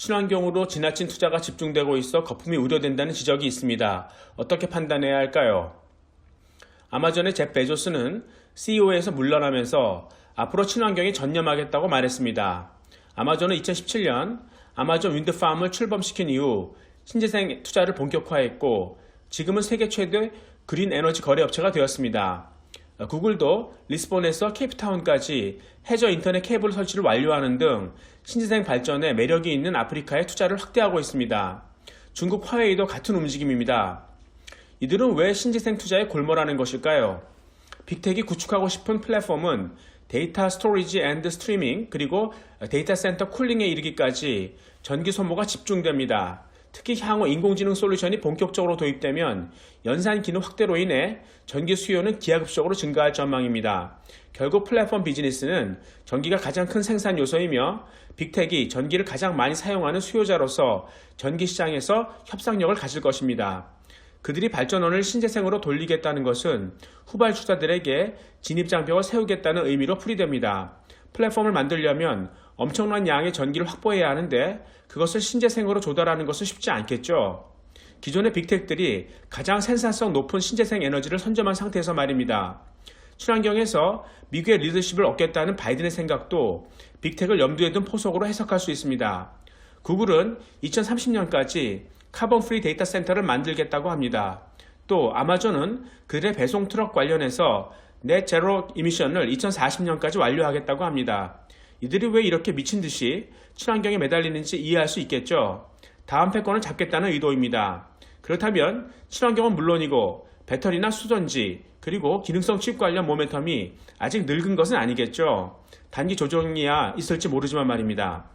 친환경으로 지나친 투자가 집중되고 있어 거품이 우려된다는 지적이 있습니다. 어떻게 판단해야 할까요? 아마존의 잭 베조스는 CEO에서 물러나면서 앞으로 친환경에 전념하겠다고 말했습니다. 아마존은 2017년 아마존 윈드팜을 출범시킨 이후 신재생 투자를 본격화했고 지금은 세계 최대 그린 에너지 거래 업체가 되었습니다. 구글도 리스본에서 케이프타운까지 해저 인터넷 케이블 설치를 완료하는 등 신재생 발전에 매력이 있는 아프리카에 투자를 확대하고 있습니다. 중국 화웨이도 같은 움직임입니다. 이들은 왜 신재생 투자에 골몰하는 것일까요? 빅텍이 구축하고 싶은 플랫폼은 데이터 스토리지 앤드 스트리밍 그리고 데이터 센터 쿨링에 이르기까지 전기 소모가 집중됩니다. 특히 향후 인공지능 솔루션이 본격적으로 도입되면 연산 기능 확대로 인해 전기 수요는 기하급수적으로 증가할 전망입니다. 결국 플랫폼 비즈니스는 전기가 가장 큰 생산 요소이며 빅텍이 전기를 가장 많이 사용하는 수요자로서 전기 시장에서 협상력을 가질 것입니다. 그들이 발전원을 신재생으로 돌리겠다는 것은 후발 주자들에게 진입장벽을 세우겠다는 의미로 풀이됩니다. 플랫폼을 만들려면 엄청난 양의 전기를 확보해야 하는데 그것을 신재생으로 조달하는 것은 쉽지 않겠죠. 기존의 빅텍들이 가장 생산성 높은 신재생 에너지를 선점한 상태에서 말입니다. 친환경에서 미국의 리더십을 얻겠다는 바이든의 생각도 빅텍을 염두에 둔 포석으로 해석할 수 있습니다. 구글은 2030년까지 카본 프리 데이터 센터를 만들겠다고 합니다. 또 아마존은 그들의 배송 트럭 관련해서 넷 제로 이미션을 2040년까지 완료하겠다고 합니다. 이들이 왜 이렇게 미친 듯이 친환경에 매달리는지 이해할 수 있겠죠. 다음 패권을 잡겠다는 의도입니다. 그렇다면 친환경은 물론이고 배터리나 수전지 그리고 기능성 칩 관련 모멘텀이 아직 늙은 것은 아니겠죠. 단기 조정이야 있을지 모르지만 말입니다.